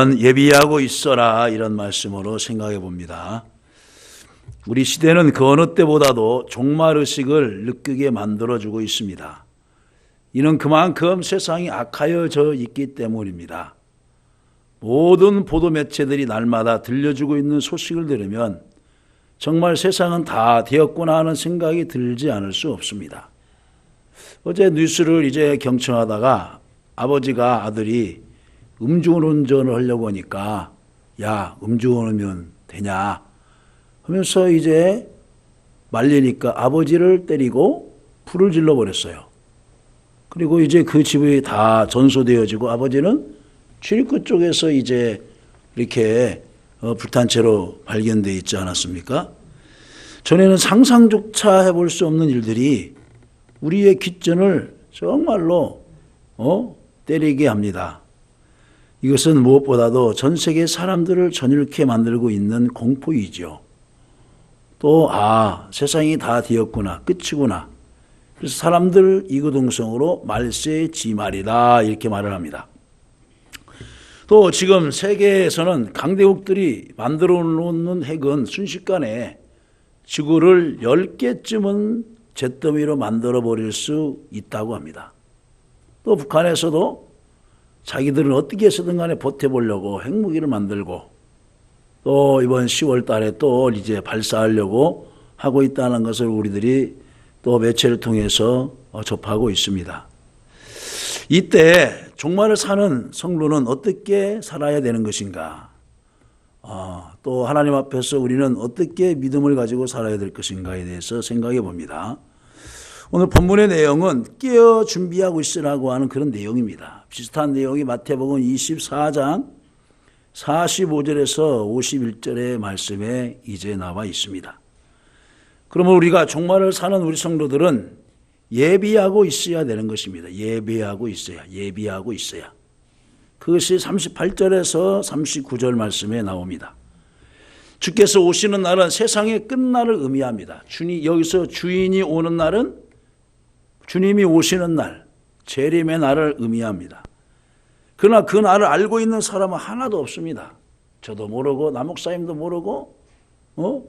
저는 예비하고 있어라 이런 말씀으로 생각해 봅니다. 우리 시대는 그 어느 때보다도 종말 의식을 느끼게 만들어 주고 있습니다. 이는 그만큼 세상이 악하여져 있기 때문입니다. 모든 보도 매체들이 날마다 들려주고 있는 소식을 들으면 정말 세상은 다 되었구나 하는 생각이 들지 않을 수 없습니다. 어제 뉴스를 이제 경청하다가 아버지가 아들이 음주운전을 하려고 하니까 야 음주운전하면 되냐 하면서 이제 말리니까 아버지를 때리고 불을 질러 버렸어요. 그리고 이제 그 집이 다 전소되어지고 아버지는 출입구 쪽에서 이제 이렇게 어, 불탄 채로 발견돼 있지 않았습니까? 전에는 상상조차 해볼 수 없는 일들이 우리의 귓전을 정말로 어? 때리게 합니다. 이것은 무엇보다도 전 세계 사람들을 전일케 만들고 있는 공포이죠. 또, 아, 세상이 다 되었구나, 끝이구나. 그래서 사람들 이구동성으로 말세 지말이다, 이렇게 말을 합니다. 또 지금 세계에서는 강대국들이 만들어 놓는 핵은 순식간에 지구를 10개쯤은 잿더미로 만들어 버릴 수 있다고 합니다. 또 북한에서도 자기들은 어떻게 해서든 간에 버텨보려고 핵무기를 만들고 또 이번 10월 달에 또 이제 발사하려고 하고 있다는 것을 우리들이 또 매체를 통해서 접하고 있습니다. 이때 종말을 사는 성도는 어떻게 살아야 되는 것인가? 어, 또 하나님 앞에서 우리는 어떻게 믿음을 가지고 살아야 될 것인가에 대해서 생각해 봅니다. 오늘 본문의 내용은 깨어 준비하고 있으라고 하는 그런 내용입니다. 비슷한 내용이 마태복음 24장 45절에서 51절의 말씀에 이제 나와 있습니다. 그러면 우리가 종말을 사는 우리 성도들은 예비하고 있어야 되는 것입니다. 예비하고 있어야, 예비하고 있어야. 그것이 38절에서 39절 말씀에 나옵니다. 주께서 오시는 날은 세상의 끝날을 의미합니다. 주님, 여기서 주인이 오는 날은 주님이 오시는 날, 재림의 날을 의미합니다. 그러나 그 날을 알고 있는 사람은 하나도 없습니다. 저도 모르고 남목사님도 모르고 어?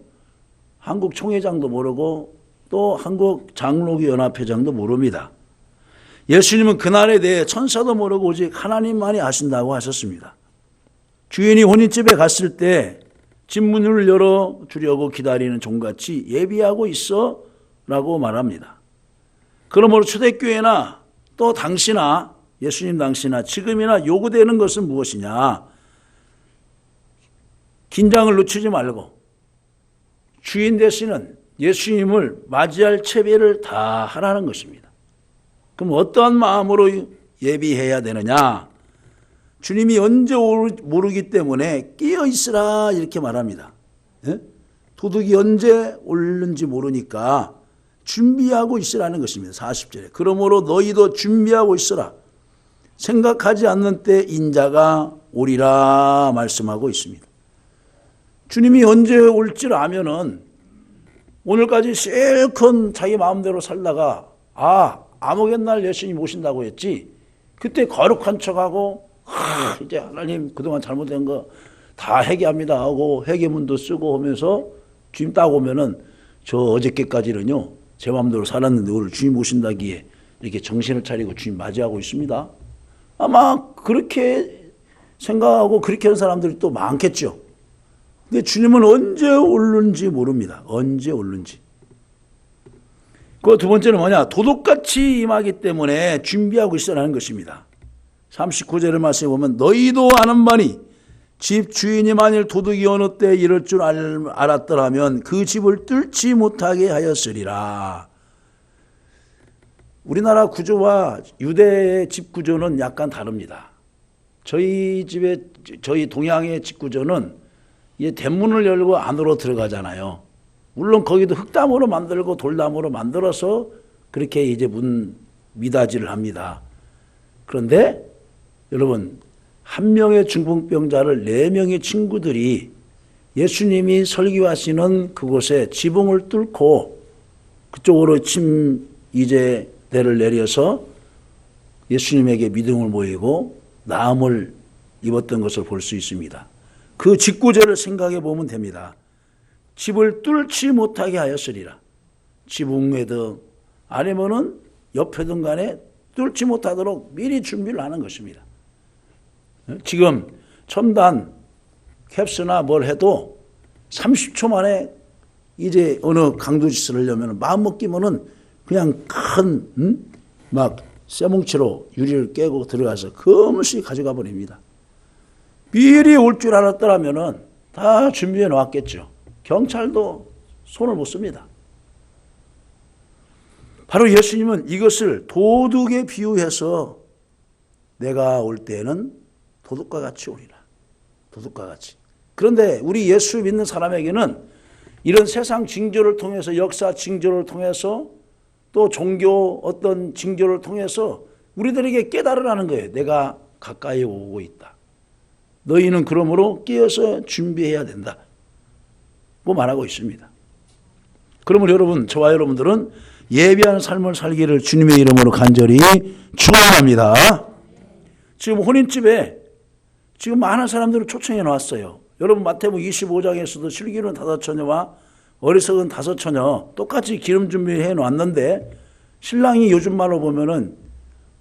한국 총회장도 모르고 또 한국 장로교 연합회장도 모릅니다. 예수님은 그날에 대해 천사도 모르고 오직 하나님만이 아신다고 하셨습니다. 주인이 혼인집에 갔을 때 집문을 열어 주려고 기다리는 종같이 예비하고 있어 라고 말합니다. 그러므로 초대교회나 또 당시나 예수님 당시나 지금이나 요구되는 것은 무엇이냐? 긴장을 늦추지 말고 주인 되시는 예수님을 맞이할 채비를 다 하라는 것입니다. 그럼 어떠한 마음으로 예비해야 되느냐? 주님이 언제 모르기 때문에 끼어 있으라 이렇게 말합니다. 예? 도둑이 언제 올는지 모르니까 준비하고 있으라는 것입니다. 40절에. 그러므로 너희도 준비하고 있으라. 생각하지 않는 때 인자가 오리라 말씀하고 있습니다. 주님이 언제 올줄 아면은 오늘까지 실컷 자기 마음대로 살다가 아 아무개 날 예수님 오신다고 했지 그때 거룩한 척하고 아, 이제 하나님 그동안 잘못된 거 다 회개합니다 하고 회개문도 쓰고 하면서 주님 딱 오면은 저 어저께까지는요 제 마음대로 살았는데 오늘 주님 오신다기에 이렇게 정신을 차리고 주님 맞이하고 있습니다. 아마 그렇게 생각하고 그렇게 하는 사람들이 또 많겠죠. 근데 주님은 언제 올는지 모릅니다. 언제 올는지. 그 두 번째는 뭐냐? 도둑같이 임하기 때문에 준비하고 있어라는 것입니다. 39절의 말씀에 보면 너희도 아는 바니 집 주인이 만일 도둑이 어느 때 이럴 줄 알았더라면 그 집을 뚫지 못하게 하였으리라. 우리나라 구조와 유대의 집 구조는 약간 다릅니다. 저희 집의 저희 동양의 집 구조는 이 대문을 열고 안으로 들어가잖아요. 물론 거기도 흙담으로 만들고 돌담으로 만들어서 그렇게 이제 문 미닫이를 합니다. 그런데 여러분 한 명의 중풍병자를 네 명의 친구들이 예수님이 설교하시는 그곳에 지붕을 뚫고 그쪽으로 침 이제 대를 내려서 예수님에게 믿음을 보이고 나음을 입었던 것을 볼 수 있습니다. 그 직구절을 생각해 보면 됩니다. 집을 뚫지 못하게 하였으리라. 지붕매든 아니면은 옆에든 간에 뚫지 못하도록 미리 준비를 하는 것입니다. 지금 첨단 캡스나 뭘 해도 30초 만에 이제 어느 강도짓을 하려면 마음 먹기면은 그냥 큰, 음? 막 쇠뭉치로 유리를 깨고 들어가서 검시 가져가 버립니다. 미리 올 줄 알았더라면은 다 준비해 놓았겠죠. 경찰도 손을 못 씁니다. 바로 예수님은 이것을 도둑에 비유해서 내가 올 때에는 도둑과 같이 오리라. 도둑과 같이. 그런데 우리 예수 믿는 사람에게는 이런 세상 징조를 통해서 역사 징조를 통해서 또 종교 어떤 징조를 통해서 우리들에게 깨달으라는 거예요. 내가 가까이 오고 있다. 너희는 그러므로 깨어서 준비해야 된다. 고 말하고 있습니다. 그러면 여러분, 저와 여러분들은 예비한 삶을 살기를 주님의 이름으로 간절히 축원합니다. 지금 혼인집에 지금 많은 사람들을 초청해 놨어요. 여러분 마태복 25장에서도 슬기로운 다섯 처녀와 어리석은 다섯 처녀 똑같이 기름 준비해 놨는데 신랑이 요즘 말로 보면은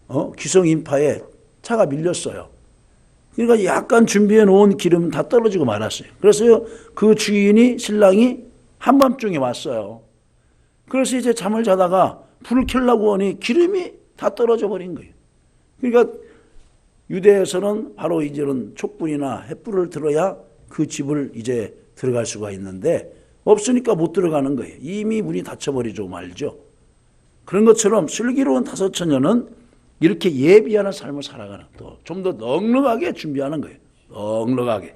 어? 기성 인파에 차가 밀렸어요. 그러니까 약간 준비해 놓은 기름은 다 떨어지고 말았어요. 그래서 그 주인이 신랑이 한밤중에 왔어요. 그래서 이제 잠을 자다가 불을 켜려고 하니 기름이 다 떨어져 버린 거예요. 그러니까 유대에서는 바로 이제는 촛불이나 횃불을 들어야 그 집을 이제 들어갈 수가 있는데 없으니까 못 들어가는 거예요. 이미 문이 닫혀버리죠 말죠. 그런 것처럼 슬기로운 다섯 처녀는 이렇게 예비하는 삶을 살아가는 또 좀 더 넉넉하게 준비하는 거예요. 넉넉하게.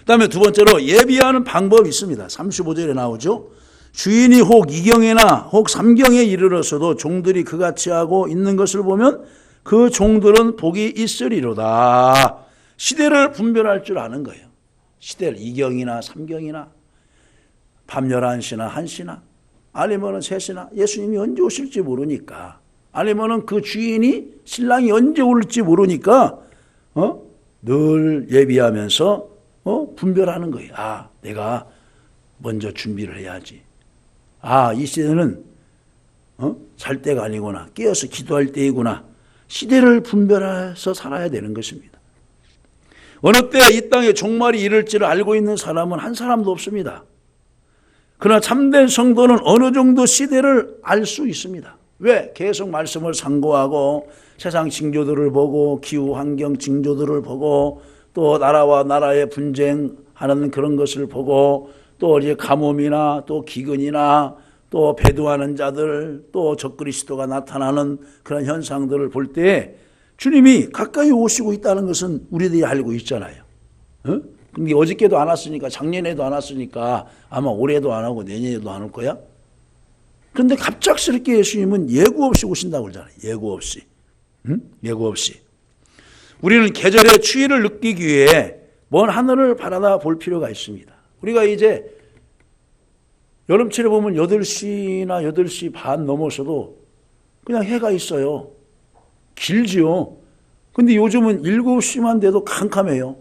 그다음에 두 번째로 예비하는 방법이 있습니다. 35절에 나오죠. 주인이 혹 이경에나 혹 삼경에 이르러서도 종들이 그같이 하고 있는 것을 보면 그 종들은 복이 있으리로다. 시대를 분별할 줄 아는 거예요. 시대를 이경이나 삼경이나 밤 11시나 1시나 아니면은 3시나 예수님이 언제 오실지 모르니까 아니면은 그 주인이 신랑이 언제 올지 모르니까 어? 늘 예비하면서 어? 분별하는 거예요. 아, 내가 먼저 준비를 해야지. 아, 이 시대는 어? 잘 때가 아니구나. 깨어서 기도할 때이구나. 시대를 분별해서 살아야 되는 것입니다. 어느 때 이 땅에 종말이 이를지를 알고 있는 사람은 한 사람도 없습니다. 그러나 참된 성도는 어느 정도 시대를 알 수 있습니다. 왜? 계속 말씀을 상고하고 세상 징조들을 보고 기후 환경 징조들을 보고 또 나라와 나라의 분쟁하는 그런 것을 보고 또 이제 가뭄이나 또 기근이나 또 배도하는 자들 또 적그리스도가 나타나는 그런 현상들을 볼때 주님이 가까이 오시고 있다는 것은 우리들이 알고 있잖아요. 어? 근데 어저께도 안 왔으니까 작년에도 안 왔으니까 아마 올해도 안 하고 내년에도 안 올 거야? 그런데 갑작스럽게 예수님은 예고 없이 오신다고 그러잖아요. 예고 없이. 응? 예고 없이. 우리는 계절의 추위를 느끼기 위해 먼 하늘을 바라다 볼 필요가 있습니다. 우리가 이제 여름철에 보면 8시나 8시 반 넘어서도 그냥 해가 있어요. 길지요. 근데 요즘은 7시만 돼도 캄캄해요.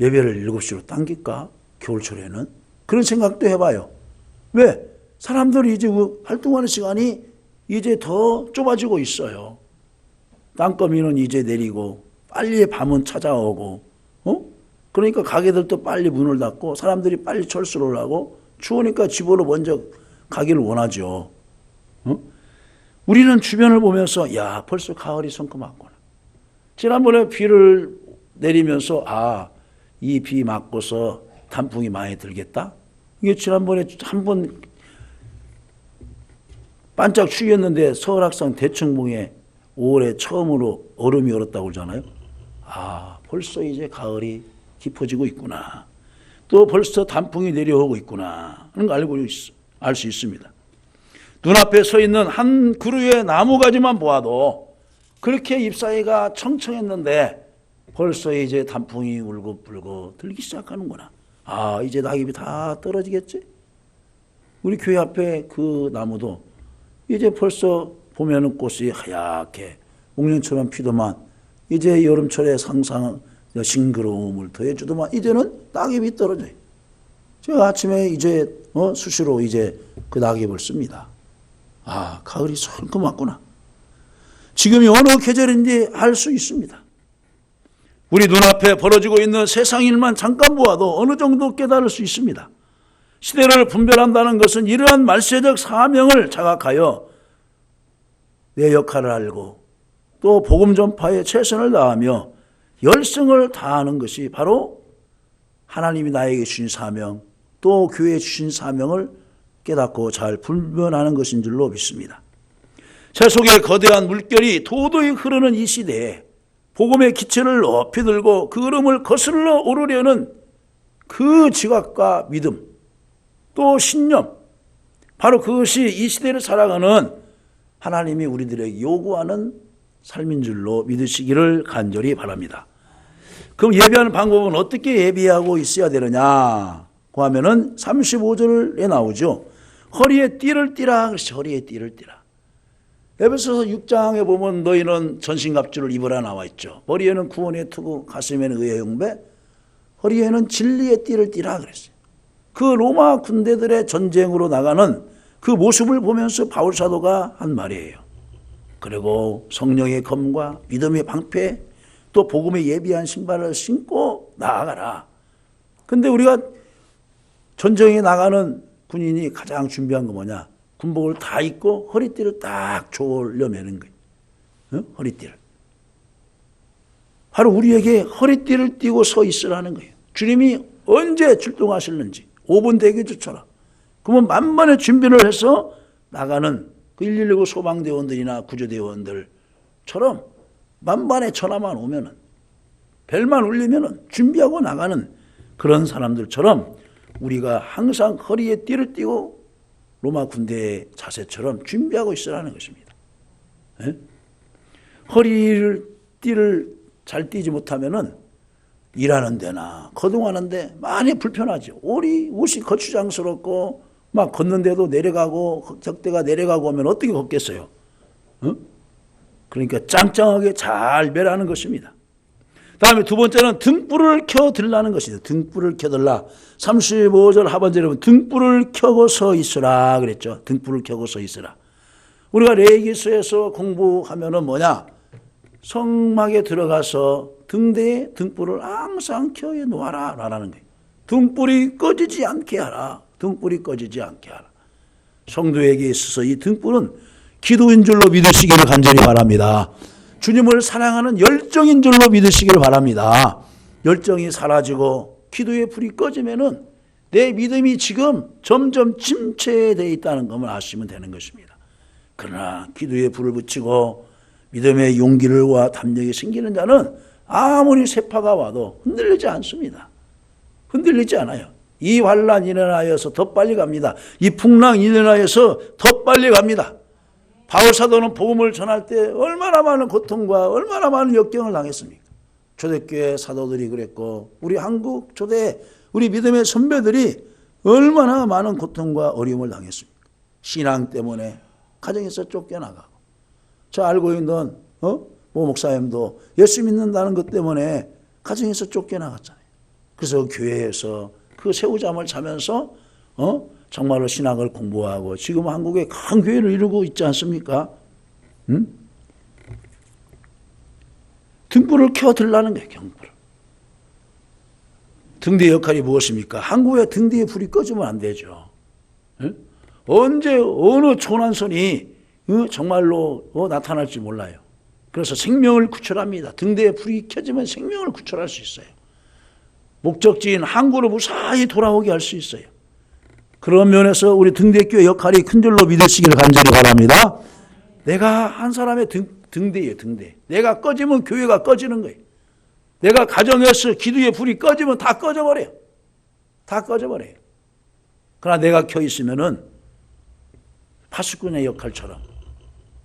예배를 7시로 당길까? 겨울철에는? 그런 생각도 해봐요. 왜? 사람들이 이제 활동하는 시간이 이제 더 좁아지고 있어요. 땅거미는 이제 내리고 빨리 밤은 찾아오고 어? 그러니까 가게들도 빨리 문을 닫고 사람들이 빨리 철수를 하고 추우니까 집으로 먼저 가기를 원하죠. 어? 우리는 주변을 보면서 야 벌써 가을이 성큼하구나. 지난번에 비를 내리면서 아 이 비 맞고서 단풍이 많이 들겠다. 이게 지난번에 한 번 반짝 추위였는데 서울 학상 대청봉에 5월에 처음으로 얼음이 얼었다고 그러잖아요. 아, 벌써 이제 가을이 깊어지고 있구나. 또 벌써 단풍이 내려오고 있구나. 하는 거 알고 알수 있습니다. 눈앞에 서 있는 한 그루의 나무 가지만 보아도 그렇게 잎사이가 청청했는데 벌써 이제 단풍이 울고 불고 들기 시작하는구나. 아, 이제 낙엽이 다 떨어지겠지? 우리 교회 앞에 그 나무도 이제 벌써 보면은 꽃이 하얗게 옥년처럼 피더만 이제 여름철에 상상 싱그러움을 더해주더만 이제는 낙엽이 떨어져요. 제가 아침에 이제 어, 수시로 이제 그 낙엽을 씁니다. 아 가을이 솔금 왔구나. 지금이 어느 계절인지 알 수 있습니다. 우리 눈앞에 벌어지고 있는 세상 일만 잠깐 보아도 어느 정도 깨달을 수 있습니다. 시대를 분별한다는 것은 이러한 말세적 사명을 자각하여 내 역할을 알고 또 복음 전파에 최선을 다하며 열성을 다하는 것이 바로 하나님이 나에게 주신 사명 또 교회에 주신 사명을 깨닫고 잘 분별하는 것인 줄로 믿습니다. 제 속에 거대한 물결이 도도히 흐르는 이 시대에 복음의 기체를 높이 들고 그 흐름을 거슬러 오르려는 그 지각과 믿음 또 신념 바로 그것이 이 시대를 살아가는 하나님이 우리들에게 요구하는 삶인 줄로 믿으시기를 간절히 바랍니다. 그럼 예배하는 방법은 어떻게 예배하고 있어야 되느냐 고 하면은 35절에 나오죠. 허리에 띠를 띠라 그러시 허리에 띠를 띠라. 에베소서 6장에 보면 너희는 전신갑주를 입으라 나와 있죠. 머리에는 구원의 투구, 가슴에는 의의 용배, 허리에는 진리의 띠를 띠라 그랬어요. 그 로마 군대들의 전쟁으로 나가는 그 모습을 보면서 바울 사도가 한 말이에요. 그리고 성령의 검과 믿음의 방패 또 복음의 예비한 신발을 신고 나아가라. 근데 우리가 전쟁에 나가는 군인이 가장 준비한 거 뭐냐? 군복을 다 입고 허리띠를 딱 졸려 매는 거예요. 어? 허리띠를. 바로 우리에게 허리띠를 띠고 서 있으라는 거예요. 주님이 언제 출동하실는지 5분 대기조처럼. 그러면 만반의 준비를 해서 나가는 그 119 소방대원들이나 구조대원들처럼 만반의 전화만 오면은 벨만 울리면은 준비하고 나가는 그런 사람들처럼 우리가 항상 허리에 띠를 띠고 로마 군대의 자세처럼 준비하고 있으라는 것입니다. 예? 허리를 띠를 잘 띠지 못하면은 일하는 데나 거동하는데 많이 불편하죠. 옷이, 옷이 거추장스럽고 막 걷는데도 내려가고 적대가 내려가고 하면 어떻게 걷겠어요? 어? 그러니까 짱짱하게 잘 매라는 것입니다. 다음에 두 번째는 등불을 켜들라는 것이죠. 등불을 켜들라. 35절 하반절에 보면 등불을 켜고 서 있으라 그랬죠. 등불을 켜고 서 있으라. 우리가 레이기서에서 공부하면은 뭐냐? 성막에 들어가서 등대에 등불을 항상 켜 놓아라 라는 거예요. 등불이 꺼지지 않게 하라. 등불이 꺼지지 않게 하라. 성도에게 있어서 이 등불은 기도인 줄로 믿으시기를 간절히 바랍니다. 주님을 사랑하는 열정인 줄로 믿으시기를 바랍니다. 열정이 사라지고 기도의 불이 꺼지면은 내 믿음이 지금 점점 침체되어 있다는 것을 아시면 되는 것입니다. 그러나 기도의 불을 붙이고 믿음의 용기를와 담력이 생기는 자는 아무리 세파가 와도 흔들리지 않습니다. 흔들리지 않아요. 이 환란 일어나여서 더 빨리 갑니다. 이 풍랑 일어나여서 더 빨리 갑니다. 바울 사도는 복음을 전할 때 얼마나 많은 고통과 얼마나 많은 역경을 당했습니까? 초대교회 사도들이 그랬고 우리 한국 초대 우리 믿음의 선배들이 얼마나 많은 고통과 어려움을 당했습니까? 신앙 때문에 가정에서 쫓겨나가고 저 알고 있는 어? 모 목사님도 예수 믿는다는 것 때문에 가정에서 쫓겨나갔잖아요. 그래서 교회에서 그 새우잠을 자면서 어? 정말로 신학을 공부하고 지금 한국에 큰 교회를 이루고 있지 않습니까? 응? 등불을 켜 들라는 거예요, 경불을. 등대 역할이 무엇입니까? 한국의 등대의 불이 꺼지면 안 되죠. 응? 언제 어느 초난선이 어? 정말로 어? 나타날지 몰라요. 그래서 생명을 구출합니다. 등대의 불이 켜지면 생명을 구출할 수 있어요. 목적지인 항구로 무사히 돌아오게 할 수 있어요. 그런 면에서 우리 등대교회 역할이 큰 줄로 믿으시기를 간절히 바랍니다. 내가 한 사람의 등, 등대예요, 등대. 내가 꺼지면 교회가 꺼지는 거예요. 내가 가정에서 기도의 불이 꺼지면 다 꺼져버려요. 다 꺼져버려요. 그러나 내가 켜 있으면은 파수꾼의 역할처럼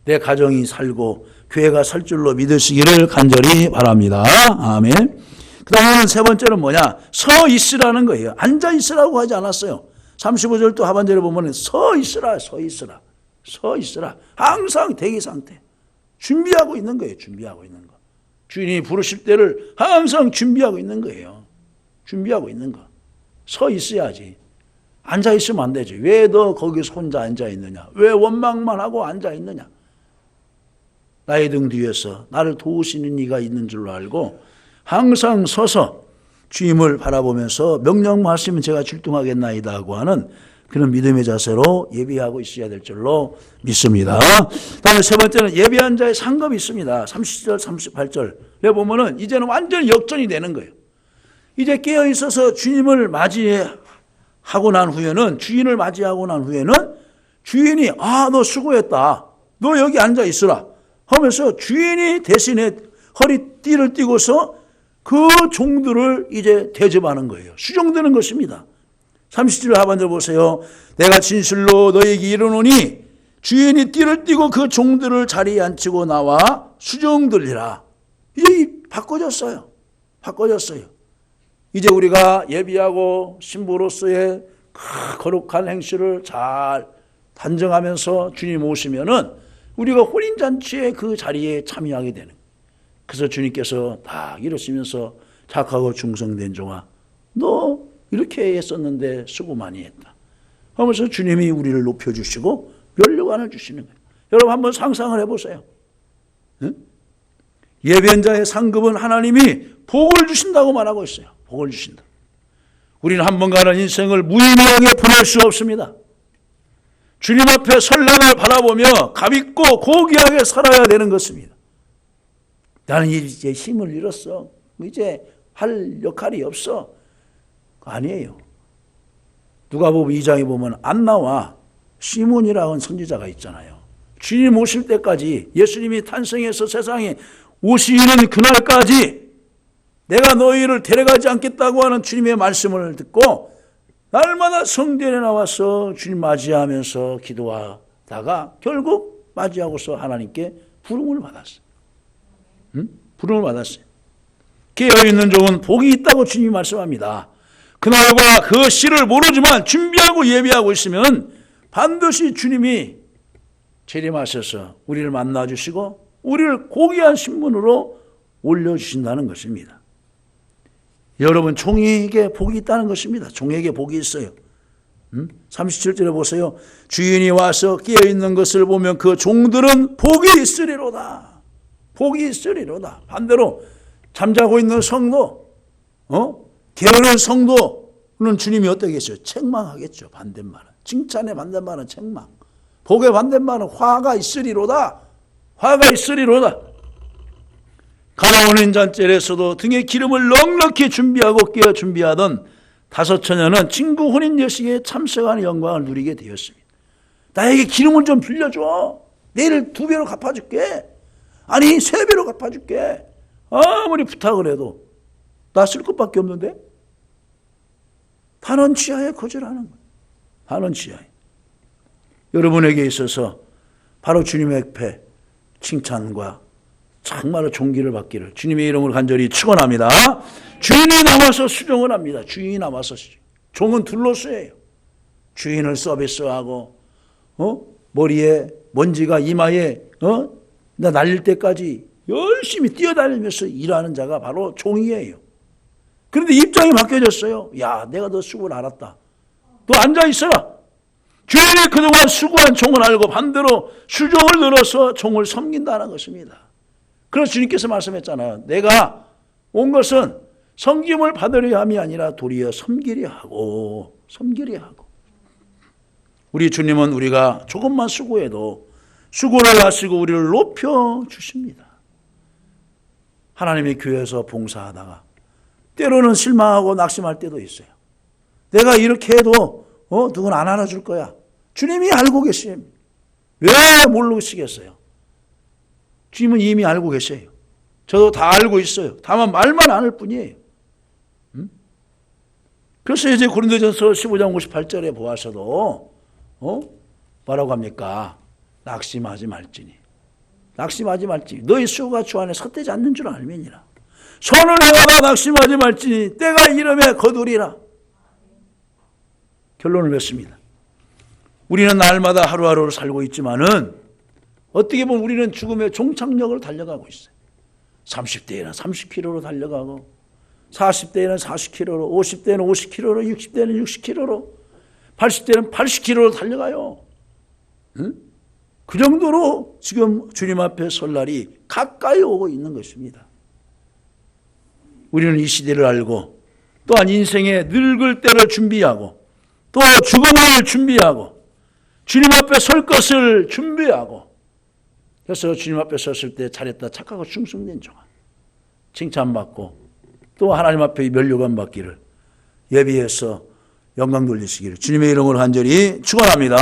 내 가정이 살고 교회가 살 줄로 믿으시기를 간절히 바랍니다. 아멘. 그 다음에는 세 번째는 뭐냐? 서 있으라는 거예요. 앉아 있으라고 하지 않았어요. 35절 또 하반절에 보면 서 있으라, 서 있으라, 서 있으라. 항상 대기 상태. 준비하고 있는 거예요. 준비하고 있는 거. 주인이 부르실 때를 항상 준비하고 있는 거예요. 준비하고 있는 거. 서 있어야지. 앉아 있으면 안 되지. 왜 너 거기서 혼자 앉아 있느냐? 왜 원망만 하고 앉아 있느냐? 나의 등 뒤에서 나를 도우시는 이가 있는 줄로 알고 항상 서서 주임을 바라보면서 명령만 하시면 제가 출동하겠나이다 하고 하는 그런 믿음의 자세로 예비하고 있어야 될 줄로 믿습니다. 다음에 세 번째는 예비한 자의 상급이 있습니다. 30절, 38절에 보면은 이제는 완전히 역전이 되는 거예요. 이제 깨어 있어서 주님을 맞이하고 난 후에는 주인을 맞이하고 난 후에는 주인이 아 너 수고했다. 너 여기 앉아 있으라 하면서 주인이 대신에 허리띠를 띠고서 그 종들을 이제 대접하는 거예요. 수종되는 것입니다. 30절 하반절 보세요. 내가 진실로 너에게 이르노니 주인이 띠를 띠고 그 종들을 자리에 앉히고 나와 수종들리라. 이제 바꿔졌어요. 바꿔졌어요. 이제 우리가 예비하고 신부로서의 그 거룩한 행실을 잘 단정하면서 주님 오시면은 우리가 혼인잔치의 그 자리에 참여하게 되는 거예요. 그래서 주님께서 딱 이러시면서 착하고 충성된 종아, 너 이렇게 했었는데 수고 많이 했다. 하면서 주님이 우리를 높여주시고 면류관을 주시는 거예요. 여러분 한번 상상을 해보세요. 응? 예배자의 상급은 하나님이 복을 주신다고 말하고 있어요. 복을 주신다. 우리는 한 번 가는 인생을 무의미하게 보낼 수 없습니다. 주님 앞에 설날을 바라보며 가볍고 고귀하게 살아야 되는 것입니다. 나는 이제 힘을 잃었어. 이제 할 역할이 없어. 아니에요. 누가 보면 2장에 보면 안 나와 시몬이라는 선지자가 있잖아요. 주님 오실 때까지 예수님이 탄생해서 세상에 오시는 그날까지 내가 너희를 데려가지 않겠다고 하는 주님의 말씀을 듣고 날마다 성전에 나와서 주님 맞이하면서 기도하다가 결국 맞이하고서 하나님께 부름을 받았어요. 응? 부름을 받았어요. 깨어 있는 종은 복이 있다고 주님이 말씀합니다. 그날과 그 시를 모르지만 준비하고 예비하고 있으면 반드시 주님이 재림하셔서 우리를 만나 주시고 우리를 고귀한 신분으로 올려 주신다는 것입니다. 여러분 종에게 복이 있다는 것입니다. 종에게 복이 있어요. 음? 37절에 보세요. 주인이 와서 깨어 있는 것을 보면 그 종들은 복이 있으리로다. 복이 있으리로다. 반대로 잠자고 있는 성도, 어? 게으른 성도는 주님이 어떻게 했어요? 책망하겠죠. 반대말은. 칭찬의 반대말은 책망. 복의 반대말은 화가 있으리로다. 화가 있으리로다. 가나오는 잔젤에서도 등에 기름을 넉넉히 준비하고 끼어 준비하던 다섯 처녀는 친구 혼인 예식에 참석하는 영광을 누리게 되었습니다. 나에게 기름을 좀 빌려줘. 내일 두 배로 갚아줄게. 아니 세 배로 갚아줄게. 아무리 부탁을 해도 나 쓸 것밖에 없는데 단원 치하에 거절하는 거예요. 단원 치하에. 여러분에게 있어서 바로 주님의 옆에 칭찬과 정말로 존귀를 받기를 주님의 이름으로 간절히 축원합니다. 주인이 남아서 수종을 합니다. 주인이 남아서 종은 둘러싸예요. 주인을 서비스하고 어? 머리에 먼지가 이마에 어? 날릴 때까지 열심히 뛰어다니면서 일하는 자가 바로 종이에요. 그런데 입장이 바뀌어졌어요. 야, 내가 너 수고를 알았다. 너 앉아 있어라. 주인이 그동안 수고한 종을 알고 반대로 수종을 늘어서 종을 섬긴다는 것입니다. 그래서 주님께서 말씀했잖아요. 내가 온 것은 섬김을 받으려 함이 아니라 도리어 섬기려 하고 섬기려 하고 우리 주님은 우리가 조금만 수고해도 수고를 하시고 우리를 높여 주십니다. 하나님의 교회에서 봉사하다가 때로는 실망하고 낙심할 때도 있어요. 내가 이렇게 해도 어 누군 안 알아줄 거야. 주님이 알고 계심. 왜 모르시겠어요? 주님은 이미 알고 계세요. 저도 다 알고 있어요. 다만 말만 안 할 뿐이에요. 음? 그래서 이제 고린도전서 15장 58절에 보아서도 어? 뭐라고 합니까? 낙심하지 말지니. 낙심하지 말지니. 너희 수가 주 안에 섰대지 않는 줄 알면이라. 손을 해가다 낙심하지 말지니 때가 이름에 거두리라. 결론을 맺습니다. 우리는 날마다 하루하루를 살고 있지만은 어떻게 보면 우리는 죽음의 종착역을 달려가고 있어요. 30대에는 30km로 달려가고 40대에는 40km로, 50대에는 50km로, 60대에는 60km로, 80대는 80km로 달려가요. 응? 그 정도로 지금 주님 앞에 설 날이 가까이 오고 있는 것입니다. 우리는 이 시대를 알고 또한 인생의 늙을 때를 준비하고 또 죽음을 준비하고 주님 앞에 설 것을 준비하고 그래서 주님 앞에 섰을 때 잘했다 착하고 충성된 종아 칭찬받고 또 하나님 앞에 멸류관 받기를 예비해서 영광 돌리시기를 주님의 이름으로 간절히 축원합니다.